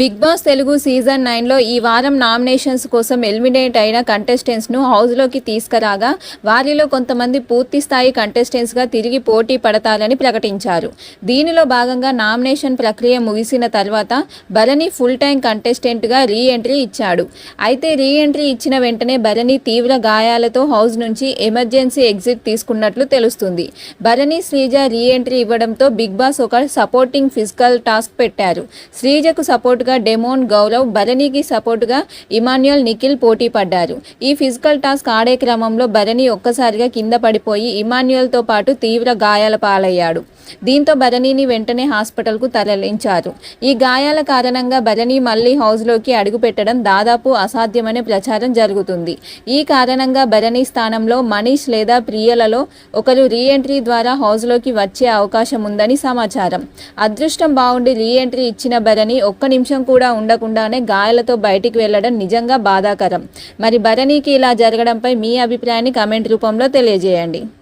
Big boss Telugu season నైన్లో ఈ వారం నామినేషన్స్ కోసం ఎలిమినేట్ అయిన కంటెస్టెంట్స్ను హౌస్లోకి తీసుకురాగా వారిలో కొంతమంది పూర్తి స్థాయి కంటెస్టెంట్స్గా తిరిగి పోటీ పడతారని ప్రకటించారు. దీనిలో భాగంగా నామినేషన్ ప్రక్రియ ముగిసిన తర్వాత భరణి ఫుల్ టైం కంటెస్టెంట్గా రీ ఎంట్రీ ఇచ్చాడు. అయితే రీ ఎంట్రీ ఇచ్చిన వెంటనే భరణి తీవ్ర గాయాలతో హౌస్ నుంచి ఎమర్జెన్సీ ఎగ్జిట్ తీసుకున్నట్లు తెలుస్తుంది. భరణి శ్రీజ రీ ఎంట్రీ ఇవ్వడంతో బిగ్ బాస్ ఒక సపోర్టింగ్ ఫిజికల్ టాస్క్ పెట్టారు. శ్రీజకు సపోర్ట్గా డెమోన్ గౌరవ్ భరణికి సపోర్టుగా ఇమాన్యుయల్ నిఖిల్ పోటీ పడ్డారు. ఈ ఫిజికల్ టాస్క్ ఆడే క్రమంలో భరణి ఒక్కసారిగా కింద పడిపోయి ఇమాన్యుయల్తో పాటు తీవ్ర గాయాల పాలయ్యాడు. దీంతో భరణిని వెంటనే హాస్పిటల్కు తరలించారు. ఈ గాయాల కారణంగా భరణి మళ్ళీ హౌస్లోకి అడుగుపెట్టడం దాదాపు అసాధ్యమనే ప్రచారం జరుగుతుంది. ఈ కారణంగా భరణి స్థానంలో మనీష్ లేదా ప్రియలలో ఒకరు రీ ఎంట్రీ ద్వారా హౌస్లోకి వచ్చే అవకాశం ఉందని సమాచారం. అదృష్టం బాగుండి రీ ఎంట్రీ ఇచ్చిన భరణి ఒక్క నిమిషం కూడా ఉండకుండానే గాయాలతో బయటికి వెళ్ళడం నిజంగా బాధాకరం. మరి భరణికి ఇలా జరగడంపై మీ అభిప్రాయాన్ని కమెంట్ రూపంలో తెలియజేయండి.